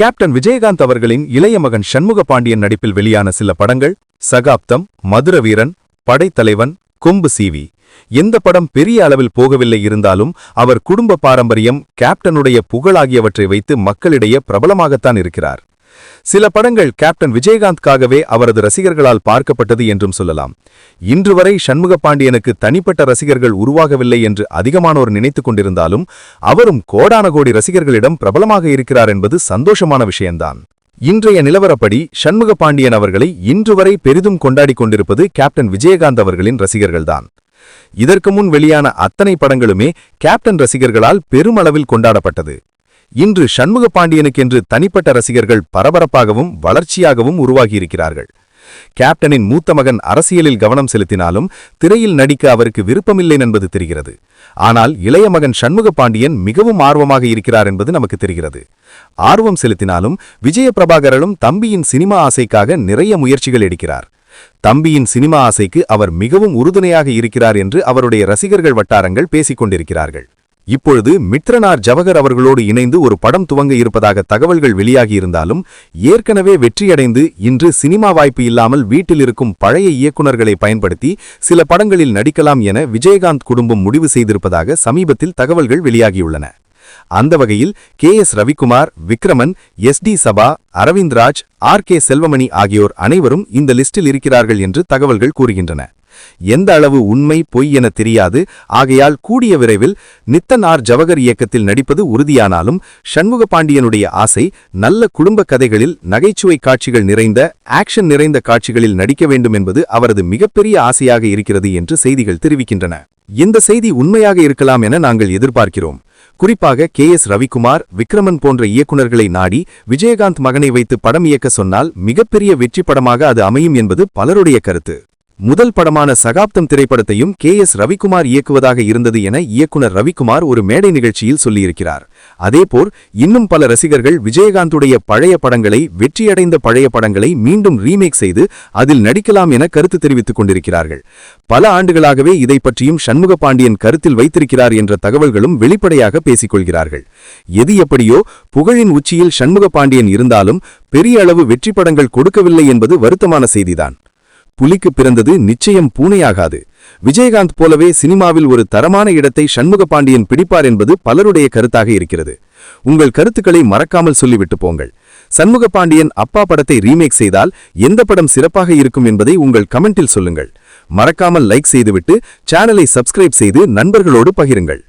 Captain Vijayakanth அவர்களின் இளைய மகன் சண்முக பாண்டியன் நடிப்பில் வெளியான சில படங்கள் சகாப்தம் மதுரவீரன் படைத்தலைவன் கொம்பு சீவி. எந்த படம் பெரிய அளவில் போகவில்லை இருந்தாலும் அவர் குடும்ப பாரம்பரியம் கேப்டனுடைய புகழாகியவற்றை வைத்து மக்களிடையே பிரபலமாகத்தான் இருக்கிறார். சில படங்கள் கேப்டன் விஜயகாந்த்காகவே அவரது ரசிகர்களால் பார்க்கப்பட்டது என்றும் சொல்லலாம். இன்று வரை சண்முக பாண்டியனுக்கு தனிப்பட்ட ரசிகர்கள் உருவாகவில்லை என்று அதிகமானோர் நினைத்துக் கொண்டிருந்தாலும் அவரும் கோடான கோடி ரசிகர்களிடம் பிரபலமாக இருக்கிறார் என்பது சந்தோஷமான விஷயம்தான். இன்றைய நிலவரப்படி சண்முக பாண்டியன் அவர்களை இன்று வரை பெரிதும் கொண்டாடிக் கொண்டிருப்பது கேப்டன் விஜயகாந்த் அவர்களின் ரசிகர்கள்தான். இதற்கு முன் வெளியான அத்தனை படங்களுமே கேப்டன் ரசிகர்களால் பெருமளவில் கொண்டாடப்பட்டது. இன்று சண்முக பாண்டியனுக்கென்று தனிப்பட்ட ரசிகர்கள் பரபரப்பாகவும் வளர்ச்சியாகவும் உருவாகியிருக்கிறார்கள். கேப்டனின் மூத்த மகன் அரசியலில் கவனம் செலுத்தினாலும் திரையில் நடிக்க அவருக்கு விருப்பமில்லை என்பது தெரிகிறது. ஆனால் இளைய மகன் சண்முக பாண்டியன் மிகவும் ஆர்வமாக இருக்கிறார் என்பது நமக்கு தெரிகிறது. ஆர்வம் செலுத்தினாலும் விஜய பிரபாகரனும் தம்பியின் சினிமா ஆசைக்காக நிறைய முயற்சிகள் எடுக்கிறார். தம்பியின் சினிமா ஆசைக்கு அவர் மிகவும் உறுதுணையாக இருக்கிறார் என்று அவருடைய ரசிகர்கள் வட்டாரங்கள் பேசிக் கொண்டிருக்கிறார்கள் இப்பொழுது மித்ரனார் ஜவஹர் அவர்களோடு இணைந்து ஒரு படம் துவங்க இருப்பதாக தகவல்கள் வெளியாகியிருந்தாலும் ஏற்கனவே வெற்றியடைந்து இன்று சினிமா வாய்ப்பு இல்லாமல் வீட்டில் இருக்கும் பழைய இயக்குநர்களை பயன்படுத்தி சில படங்களில் நடிக்கலாம் என விஜயகாந்த் குடும்பம் முடிவு செய்திருப்பதாக சமீபத்தில் தகவல்கள் வெளியாகியுள்ளன. அந்த வகையில் K S Ravikumar Vikraman S T Saba Aravindraj R K Selvamani ஆகியோர் அனைவரும் இந்த லிஸ்டில் இருக்கிறார்கள் என்று தகவல்கள் கூறுகின்றன. எந்த அளவு உண்மை பொய் என தெரியாது. ஆகையால் கூடிய விரைவில் நித்தன் ஆர் ஜவகர் இயக்கத்தில் நடிப்பது உறுதியானாலும் சண்முக பாண்டியனுடைய ஆசை நல்ல குடும்ப கதைகளில் நகைச்சுவை காட்சிகள் நிறைந்த ஆக்ஷன் நிறைந்த காட்சிகளில் நடிக்க வேண்டும் என்பது அவரது மிகப்பெரிய ஆசையாக இருக்கிறது என்று செய்திகள் தெரிவிக்கின்றன. இந்த செய்தி உண்மையாக இருக்கலாம் என நாங்கள் எதிர்பார்க்கிறோம். குறிப்பாக கே எஸ் ரவிக்குமார் விக்ரமன் போன்ற இயக்குநர்களை நாடி விஜயகாந்த் மகனை வைத்து படம் இயக்க சொன்னால் மிகப்பெரிய வெற்றி படமாக அது அமையும் என்பது பலருடைய கருத்து. முதல் படமான சகாப்தம் திரைப்படத்தையும் கே எஸ் ரவிக்குமார் இயக்குவதாக இருந்தது என இயக்குனர் ரவிக்குமார் ஒரு மேடை நிகழ்ச்சியில் சொல்லியிருக்கிறார். அதேபோல் இன்னும் பல ரசிகர்கள் விஜயகாந்துடைய பழைய படங்களை வெற்றியடைந்த பழைய படங்களை மீண்டும் ரீமேக் செய்து அதில் நடிக்கலாம் என கருத்து தெரிவித்துக் கொண்டிருக்கிறார்கள். பல ஆண்டுகளாகவே இதை பற்றியும் சண்முக பாண்டியன் கருத்தில் வைத்திருக்கிறார் என்ற தகவல்களும் வெளிப்படையாக பேசிக்கொள்கிறார்கள் எது எப்படியோ புகழின் உச்சியில் சண்முக பாண்டியன் இருந்தாலும் பெரிய அளவு வெற்றி படங்கள் கொடுக்கவில்லை என்பது வருத்தமான செய்திதான். புலிக்கு பிறந்தது நிச்சயம் பூனையாகாது. விஜயகாந்த் போலவே சினிமாவில் ஒரு தரமான இடத்தை சண்முக பாண்டியன் பிடிப்பார் என்பது பலருடைய கருத்தாக இருக்கிறது. உங்கள் கருத்துக்களை மறக்காமல் சொல்லிவிட்டு போங்கள். சண்முக பாண்டியன் அப்பா படத்தை ரீமேக் செய்தால் எந்த படம் சிறப்பாக இருக்கும் என்பதை உங்கள் கமெண்டில் சொல்லுங்கள். மறக்காமல் லைக் செய்துவிட்டு சேனலை சப்ஸ்கிரைப் செய்து நண்பர்களோடு பகிருங்கள்.